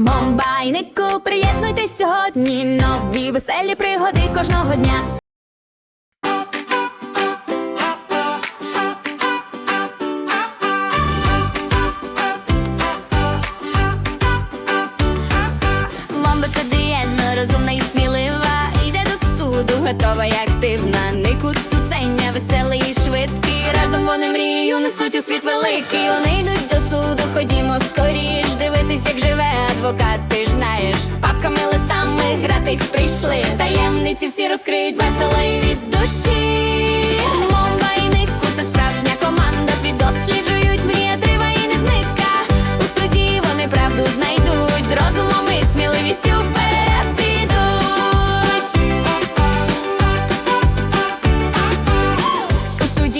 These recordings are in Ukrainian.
Момбайнику, приєднуйтесь сьогодні. Нові веселі пригоди кожного дня. Це дієнно, розумна і смілива. Йде до суду, готова і активна. Нику цуценя, веселий і швидкий. Разом вони мрію несуть у світ великий. Вони йдуть до суду, ходімо скоріш. Дивитись, як живе адвокат, ти ж знаєш. З папками, листами гратись прийшли. Таємниці всі розкриють весело від душі.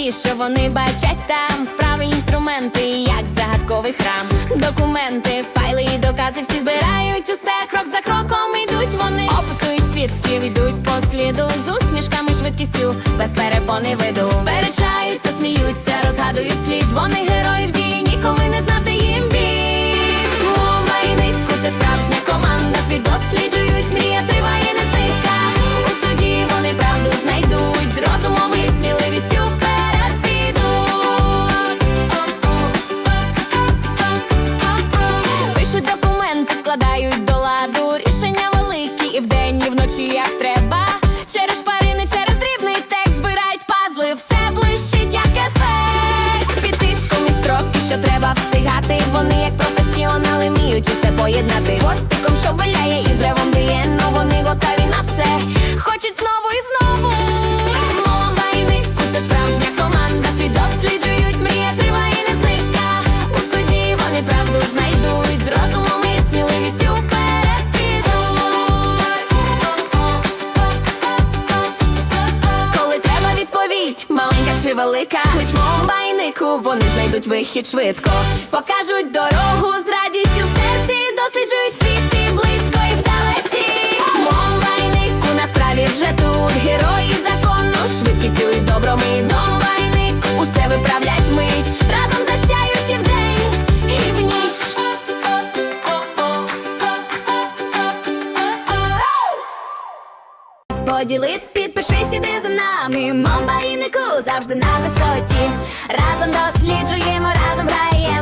У що вони бачать там. Праві інструменти, як загадковий храм. Документи, файли і докази всі збирають усе. Крок за кроком ідуть вони. Опикують свідків, ідуть по сліду. З усмішками, швидкістю, без перепони виду Сперечаються, сміються, розгадують слід. Вони героїв дії, ніколи не знати їм складають до ладу. Рішення великі і вдень, і вночі як треба. Через шпарини, через дрібний текст збирають пазли, все блищить, як ефект. Під тиском і строки, що треба встигати. Вони як професіонали вміють усе поєднати. Гостиком, що виляє і злевом дає. Но вони готові на все, хочуть знову чи велика Клич момбайнику, вони знайдуть вихід швидко. Покажуть дорогу з радістю Поділись, підпишись, іди за нами. Момбайнику завжди на висоті. Разом досліджуємо, разом граємось.